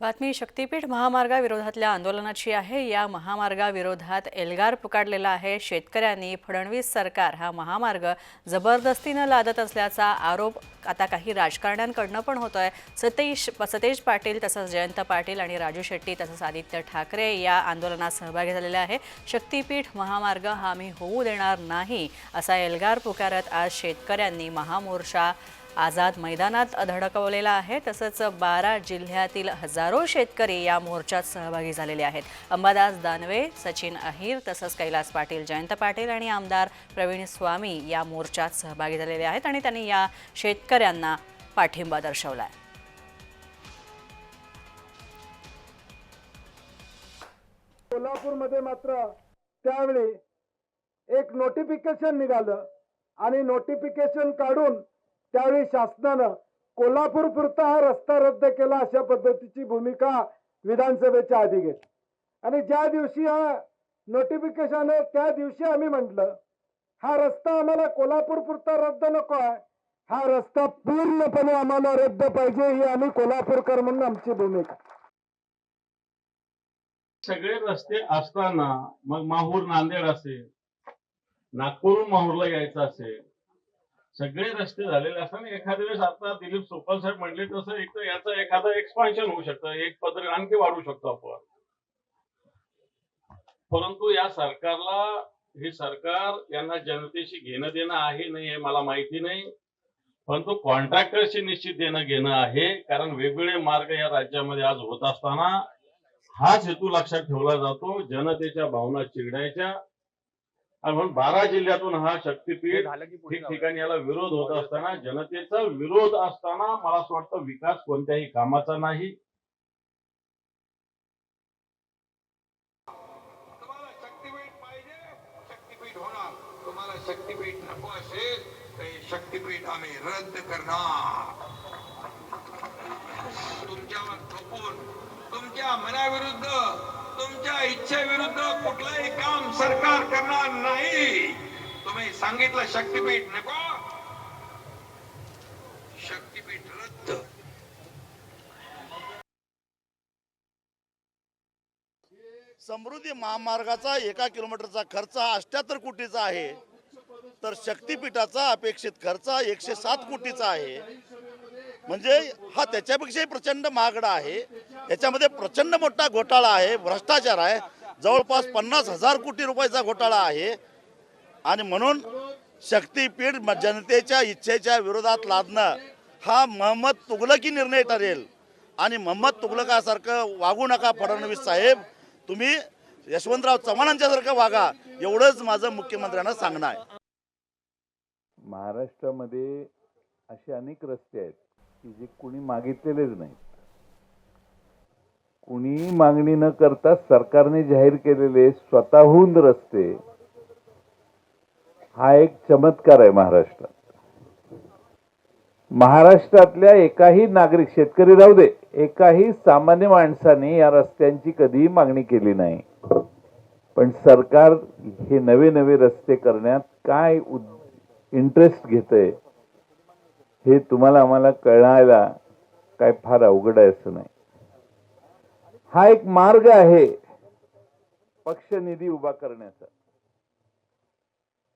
बातमी शक्तीपीठ महामार्गाविरोधातल्या आंदोलनाची आहे. या महामार्गाविरोधात एल्गार पुकारलेला आहे. शेतकऱ्यांनी फडणवीस सरकार. हा महामार्ग जबरदस्तीनं लादत असल्याचा आरोप आता काही राजकारण्यांकडनं पण होतोय. सतेश सतेज पाटील तसंच जयंत पाटील आणि राजू शेट्टी तसंच आदित्य ठाकरे या आंदोलनात सहभागी झालेले आहे. शक्तीपीठ महामार्ग हा आम्ही होऊ देणार नाही असा एल्गार पुकारत आज शेतकऱ्यांनी महामोर्चा आझाद मैदानात धडकवलेला आहे. तसंच बारा जिल्ह्यातील हजारो शेतकरी या मोर्चात सहभागी झालेले आहेत. अंबादास दानवे सचिन अहिर तसंच कैलास पाटील जयंत पाटील आणि आमदार प्रवीण स्वामी या मोर्चात सहभागी झालेले आहेत आणि त्यांनी या शेतकऱ्यांना पाठिंबा दर्शवला आहे कोल्हापूरमध्ये मात्र त्यावेळी एक नोटिफिकेशन निघालं आणि नोटिफिकेशन काढून त्यावेळी शासनानं कोल्हापूर पुरता हा रस्ता रद्द केला अशा पद्धतीची भूमिका विधानसभेच्या आधी घेतली. आणि ज्या दिवशी हा नोटिफिकेशन आहे त्या दिवशी आम्ही म्हटलं हा रस्ता आम्हाला कोल्हापूर पुरता रद्द नको आहे. हा रस्ता पूर्णपणे आम्हाला रद्द पाहिजे ही आम्ही कोल्हापूरकर म्हणून आमची भूमिका. सगळे रस्ते असताना मग माहूर नांदेड असेल नागपूरहून माहूरला यायचं असेल सगळे रस्ते झालेले असताना एखाद्या वेळेस आता दिलीप सोपाल साहेब म्हणले तसं एक तर याचं एखादं एक्सपान्शन होऊ शकतं. एक पत्र आणखी वाढू शकतो आपण. परंतु या सरकारला हे सरकार यांना जनतेशी घेणं देणं आहे नाही हे मला माहिती नाही. परंतु कॉन्ट्रॅक्टरशी निश्चित देणं घेणं आहे कारण वेगवेगळे मार्ग या राज्यामध्ये आज होत असताना हाच हेतू लक्षात ठेवला जातो. जनतेच्या भावना चिरडायच्या. आणि म्हणून बारा जिल्ह्यातून हा शक्तीपीठ ठिकठिकाणी याला विरोध होत असताना जनतेचा विरोध असताना मला असं वाटतं विकास कोणत्याही कामाचा नाही. तुम्हाला शक्तीपीठ पाहिजे शक्तीपीठ होणार. तुम्हाला शक्तीपीठ नको असेल तर हे शक्तीपीठ आम्ही रद्द करणार. तुमच्यावर थोपून तुमच्या मनाविरुद्ध तुमच्या इच्छेविरुद्ध कुठलंही काम सरकार करणार नाही. तुम्ही सांगितलं शक्तीपीठ नको शक्तीपीठ रद्द. समृद्धी महामार्गाचा एका किलोमीटरचा खर्च हा अष्ट्याहत्तर कोटीचा आहे. तर शक्तीपीठाचा अपेक्षित खर्च एकशे सात कोटीचा आहे. म्हणजे हा त्याच्यापेक्षाही प्रचंड महागडा आहे. याच्यामध्ये प्रचंड मोठा घोटाळा आहे भ्रष्टाचार आहे. जवळपास पन्नास हजार कोटी रुपयाचा घोटाळा आहे. आणि म्हणून शक्तीपीठ जनतेच्या इच्छेच्या विरोधात लादणं हा महम्मद तुगलकी निर्णय ठरेल. आणि मोहम्मद तुगलकासारखं वागू नका फडणवीस साहेब. तुम्ही यशवंतराव चव्हाणांच्यासारखं वागा. एवढंच माझं मुख्यमंत्र्यांना सांगणं आहे. महाराष्ट्रामध्ये असे अनेक रस्ते आहेत. की जे कुणी मागितलेलेच नाहीत. कुणी मागणी न करता सरकारने जाहीर केलेले स्वतःहून रस्ते हा एक चमत्कार आहे महाराष्ट्रात. महाराष्ट्रातल्या एकाही नागरिक शेतकरी राहू दे एकाही सामान्य माणसाने या रस्त्यांची कधीही मागणी केली नाही. पण सरकार हे नवे नवे रस्ते करण्यात काय इंटरेस्ट घेतंय हे तुम्हाला आम्हाला कळायला काय फार अवघड आहे असं नाही. हा एक मार्ग आहे पक्ष निधी उभा करण्याचा.